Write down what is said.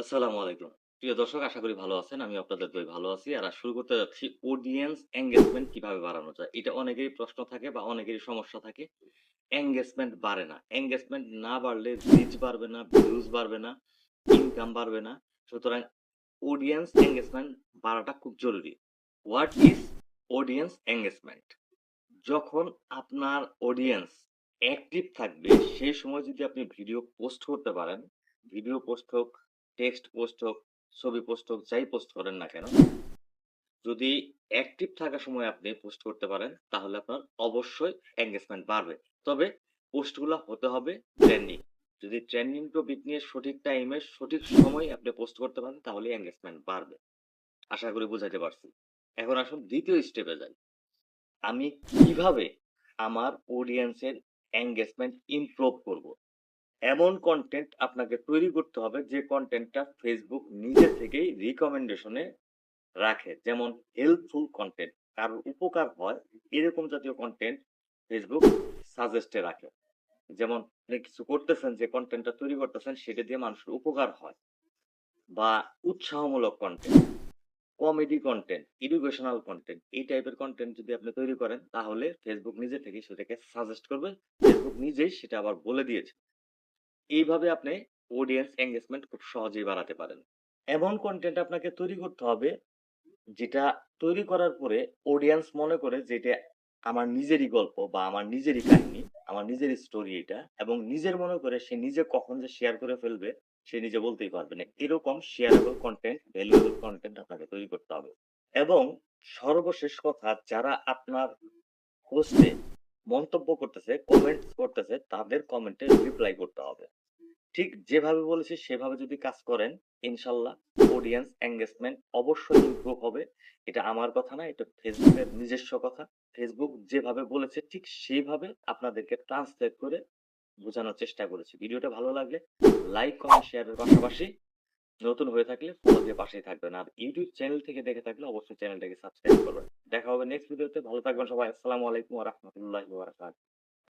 আসসালামু আলাইকুম। প্রিয় দর্শক আশা করি ভালো আছেন। আমি আপনাদের দোয়ায় ভালো আছি। আর শুরু করতে যাচ্ছি অডিয়েন্স এঙ্গেজমেন্ট কীভাবে বাড়ানো যায়? এটা অনেকেরই প্রশ্ন থাকে বা অনেকেরই সমস্যা থাকে। এঙ্গেজমেন্ট বাড়ে না। এনগেজমেন্ট না বাড়লে রিচ বাড়বে না, ভিউজ বাড়বে না, ইনকাম বাড়বে না। সুতরাং অডিয়েন্স এনগেজমেন্ট বাড়াটা খুব জরুরি। What is audience engagement? যখন আপনার অডিয়েন্স অ্যাক্টিভ থাকবে সেই সময় যদি আপনি ভিডিও পোস্ট করতে পারেন, ভিডিও পোস্ট হোক, টেক্সট পোস্ট হোক, ছবি পোস্ট হোক, যাই পোস্ট করেন না কেন, যদি অ্যাক্টিভ থাকার সময় আপনি পোস্ট করতে পারেন তাহলে আপনার অবশ্যই এনগেজমেন্ট বাড়বে। তবে পোস্টগুলো হতে হবে ট্রেন্ডিং। যদি ট্রেন্ডিং টপিক নিয়ে সঠিক টাইমে সঠিক সময়ে আপনি পোস্ট করতে পারেন তাহলে এনগেজমেন্ট বাড়বে। আশা করি বুঝাইতে পারছি। এখন আসুন দ্বিতীয় স্টেপে যাই। আমি কীভাবে আমার অডিয়েন্সের এনগেজমেন্ট ইমপ্রুভ করব? এমন কন্টেন্ট আপনাকে তৈরি করতে হবে যে কন্টেন্টটা ফেসবুক নিজে থেকেই রিকমেন্ডেশনে রাখে। যেমন হেল্পফুল কন্টেন্ট কারোর উপকার হয় এরকম জাতীয় কনটেন্ট ফেসবুক সাজেস্টে রাখে। যেমন আপনি কিছু করতেছেন যে কনটেন্টটা তৈরি করতেছেন সেটা দিয়ে মানুষের উপকার হয়। বা উৎসাহমূলক content, comedy content educational content এই টাইপের কন্টেন্ট যদি আপনি তৈরি করেন তাহলে ফেসবুক নিজে থেকেই সেটাকে সাজেস্ট করবে। ফেসবুক নিজেই সেটা আবার বলে দিয়েছে। এইভাবে আপনি অডিয়েন্স এঙ্গেজমেন্ট খুব সহজেই বাড়াতে পারেন। এমন কন্টেন্ট আপনাকে তৈরি করতে হবে যেটা তৈরি করার পরে অডিয়েন্স মনে করে যে এটা আমার নিজেরই গল্প বা আমার নিজেরই কাহিনী, আমার নিজেরই স্টোরি এটা এবং নিজের মনে করে সে নিজে কখন যে শেয়ার করে ফেলবে সে নিজে বলতেই পারবে না। এরকম শেয়ারেবল কন্টেন্ট ভ্যালুয়েবল কন্টেন্ট আপনাকে তৈরি করতে হবে। এবং সর্বশেষ কথা যারা আপনার পোস্টে মন্তব্য করতেছে, কমেন্টস করতেছে তাদের কমেন্টে রিপ্লাই করতে হবে। ঠিক যেভাবে বলেছি সেভাবে যদি কাজ করেন ইনশাআল্লাহ অডিয়েন্স এনগেজমেন্ট অবশ্যই ইমপ্রুভ হবে। এটা আমার কথা না, এটা ফেসবুকের নিজস্ব কথা। ফেসবুক যেভাবে বলেছে ঠিক সেইভাবে আপনাদেরকে ট্রান্সলেট করে বোঝানোর চেষ্টা করেছি। ভিডিওটা ভালো লাগলে লাইক, কমেন্ট, শেয়ারের পাশাপাশি নতুন হয়ে থাকলে ফলো দিয়ে পাশেই থাকবেন। আর ইউটিউব চ্যানেল থেকে দেখে থাকলে অবশ্যই চ্যানেলটাকে সাবস্ক্রাইব করবেন। দেখা হবে নেক্সট ভিডিওতে। ভালো থাকবেন সবাই। আসসালামু আলাইকুম রাহমাতুল্লাহি।